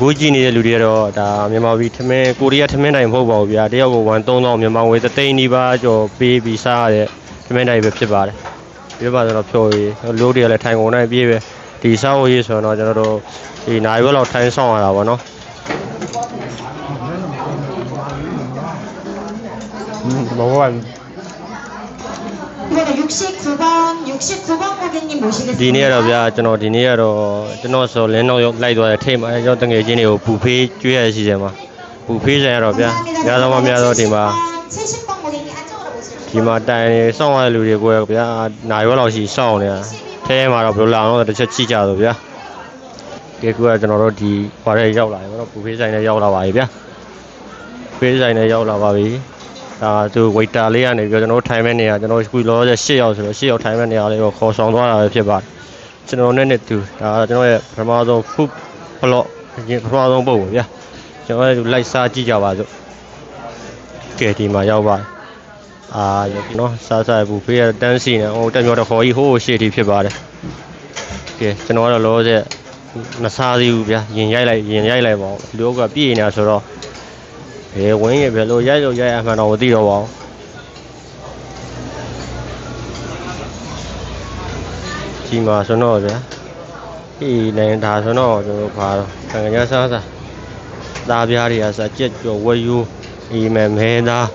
ကိုကြည့်နေတဲ့လူတွေကတော့ဒါမြန်မာပြည်ထမင်းကိုရီးယားထမင်းတိုင်မဟုတ်ပါဘူးဗျာတယောက်ကို1 3000မြန်မာငွေသသိန်းနီးပါးကျော်ပေးပြီးစားရတဲ့ထမင်းတိုင်ပဲဖြစ်ပါတယ်ပြပါဆိုတော့ဖြော်ရည်လူတွေကလည်းထိုင်ကုန်တိုင်းပြေးပဲဒီစားဝတ်ရေးဆိုတော့ကျွန်တော်တို့ဒီနိုင်ဘက်လောက်ထိုင်ဆောင်ရတာပေါ့နော်မဟုတ် ပါဘူး 네, 69번, 69번 고객님 모시겠습니다. ဒီနေ့ကတော့ဗျာကျွန်တော်ဒီနေ့ကတော့ကျွန်တော်ဆိုလင်းတော့လိုက်သွားတဲ့ထိတ်မှာကျွန်တော်တငယ်ချင်းတွေကိုဘူဖေးကျွေးရရှိတယ်မှာဘူဖေးဆိုင်ရတော့ဗျာများသောမှများသောဒီမှာ 70번 고객님 안쪽으로 모시겠습니다. ဒီမှာတိုင်နေစောင့်ရတဲ့လူတွေကိုဗျာနိုင်ရွက်လောက်ရှိစောင့်နေတာထဲထဲမှာတော့ဘယ်လိုလာအောင်တစ်ချက်ချိကြတော့ဗျာဒီကူကကျွန်တော်တို့ဒီဟွာထဲရောက်လာတယ်ကျွန်တော်ဘူဖေးဆိုင်နဲ့ရောက်လာပါပြီဗျာဖေးဆိုင်နဲ့ရောက်လာပါပြီ ဒါသူဝိတ်တာလေးကနေပြီးတော့ကျွန်တော်တို့ထိုင်မဲ့နေရကျွန်တော်ခုလောဆယ်၈ယောက်ဆိုတော့၈ယောက်ထိုင်မဲ့နေရလေးကိုခေါ်ဆောင်သွားတာပဲဖြစ်ပါတယ်ကျွန်တော်နဲ့နဲ့တူဒါကျွန်တော်ရဲ့ပထမဆုံး food blog ရင်ပထမဆုံးပုံပေါ့ဗျာကျွန်တော်လည်းလိုက်စားကြည့်ကြပါစို့ကဲဒီမှာရောက်ပါအာနော်စားစားဘူးဖေးရတန်းစီနေဟိုတက်မြောက်တော့ခေါ်ကြီးဟိုးရှေ့တီဖြစ်ပါတယ်ကဲကျွန်တော်ကတော့လောဆယ်မစားသေးဘူးဗျာရင်ရိုက်လိုက်ရင်ရိုက်လိုက်ပါဦးလူကပြည့်နေတာဆိုတော့ ဘယ်ဝင်းရဘယ်လိုရိုက်လို့ရိုက်အမှန်တော့မသိတော့ပါဘူးဒီမှာဆိုတော့ဗျာဒီနိုင်ဒါဆိုတော့ကျွန်တော်ဘာတော့တန်ကြစားစားသားပြားတွေကစကြက်ကြော်ဝက်ယူအေးမဲမဲသား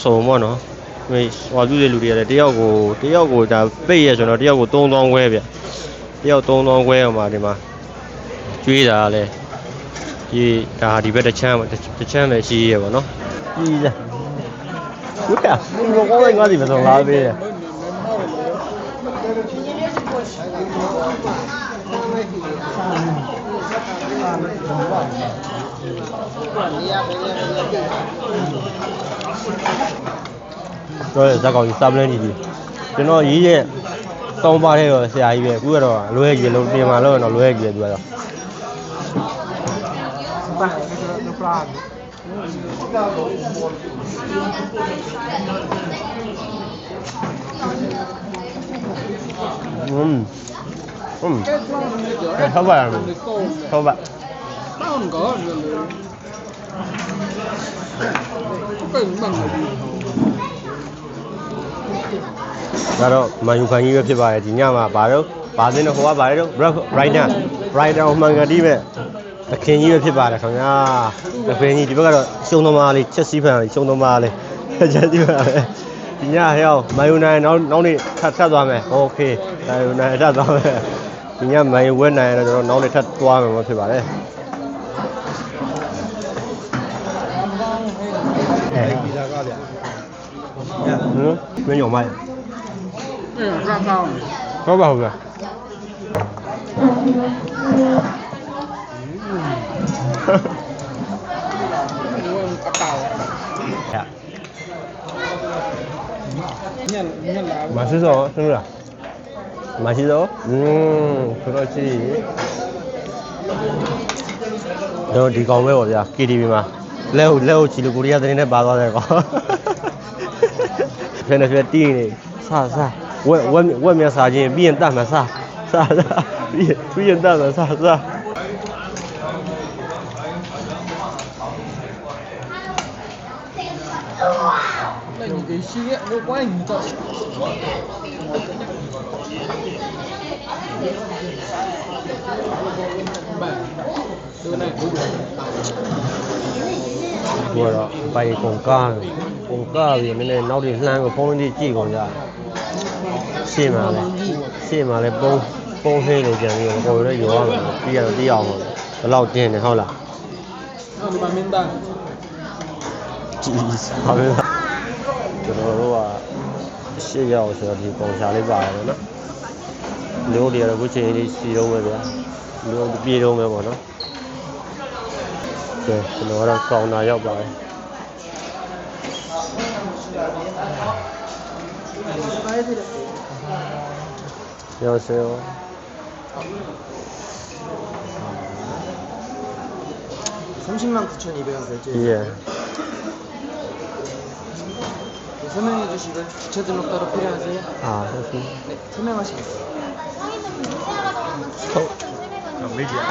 စုံပေါ့နော်မေးဟောပြုတဲ့လူတွေကလည်းတယောက်ကိုတယောက်ကိုဒါပိတ်ရဆိုတော့တယောက်ကို3000ခွဲဗျတယောက်3000ခွဲအောင်ပါဒီမှာကျွေးတာလဲ ဒီဒါဒီဘက်တစ်ချမ်းတစ်ချမ်းပဲရှိရပေါ့နော်ကြီးလားဝတ်တာဘယ်ကောင်းလဲငါးစီပဲဆိုလာပေးတယ်တော့ဇက်ကောင်ကြီးစာပလန်းကြီးကြီးကျွန်တော်ရေးရဲ့တောင်းပါတဲ့ဆရာကြီးပဲအခုကတော့လွဲကြီးလုံးပြင်မာလို့တော့လွဲကြီးပဲသူကတော့ vai no Flávio. Ừm. Ừm. Thôi bà. Thôi bà. Nó không có người. Có bằng Dạ đó, mà dùng khánh như vậy bà thì nhà mà bà đâu. Bà đến nó hóa bà đâu. Right now. Right now mà đi về. တော့ Rider Rider မှန်ကန်ဒီပဲသခင်ကြီးပဲဖြစ်ပါတယ်ခင်ဗျာသခင်ကြီးဒီဘက်ကတော့ရှုံးသမားလေးချက်စီးဖန်လေးရှုံးသမားလေးချက်စီးဖန်လေးဒီညဟဲ့မန်ယူနိုင်နောက်နောက်နေ့ထပ်ထပ်သွားမယ်โอเคမန်ယူနိုင်ထပ်သွားမယ်ဒီညမန်ယူဝဲနိုင်တော့ကျွန်တော်နောက်နေ့ထပ်သွားမယ်ဖြစ်ပါတယ်အဲ bị ra ra đấy. ဟမ်မင်းညော်မိုက် Ừ, ra sao? ဟုတ်ပါဘူးလား Luôn cắt tàu. ဟဲ့ Nhân nhân là မရှိစောဆင်းလားမရှိစောอืมဆိုတော့ကြည့်တော့ဒီကောင်ပဲပေါ့ဗျာ KTV မှာလက်ကိုလက်ကိုချီလို့ကိုရီးယားသတင်းနဲ့ပါသွားတယ်ကောင်ဖက်နေဖက်တီးနေစစဝက်ဝက်ဝ က်မြစားခြင်းပြီးရင်တတ်မှာစစစပြီးရင်ပြီးရင်တတ်မှာစစ là những cái suy nghĩ nó quá hình trọng. Bảy. Từ này. ကိုကတော့ပိုင်ကုန်ကားကုန်ကားပြီးမင်းလည်းနောက်ဒီလှမ်းကိုဖုန်းလေးကြည့်ကုန်ကြရှေ့မှာလဲရှေ့မှာလဲပုံ ပုံဟင်းလို့ပြန်ပြီးတော့ကိုယ်တို့ရောရမယ်ပြီးရတော့တိရအောင်ပေါ့ဘယ်လောက်တင်းနေဟုတ်လားအမမင်းဘာကြီးဘာပဲကျွန်တော်တို့ကအရှိရောက်ဆိုတော့ဒီပုံရှာလေးပါတယ်နော်မျိုးတွေကတော့ခုချိန်လေးစီတော့ပဲဗျာမျိုးပြေတော့ပဲပေါ့နော်ကဲကျွန်တော်ကတော့ကောင်တာရောက်ပါတယ်ရောစေရော 30만 9,200원 결제. 예. 네, 서명해 주시고요. 주차 등록 따로 필요하세요? 아, 그렇습니다. 네, 서명하시겠어요? 성인은 무쇠화가 정하는 9,700원입니다.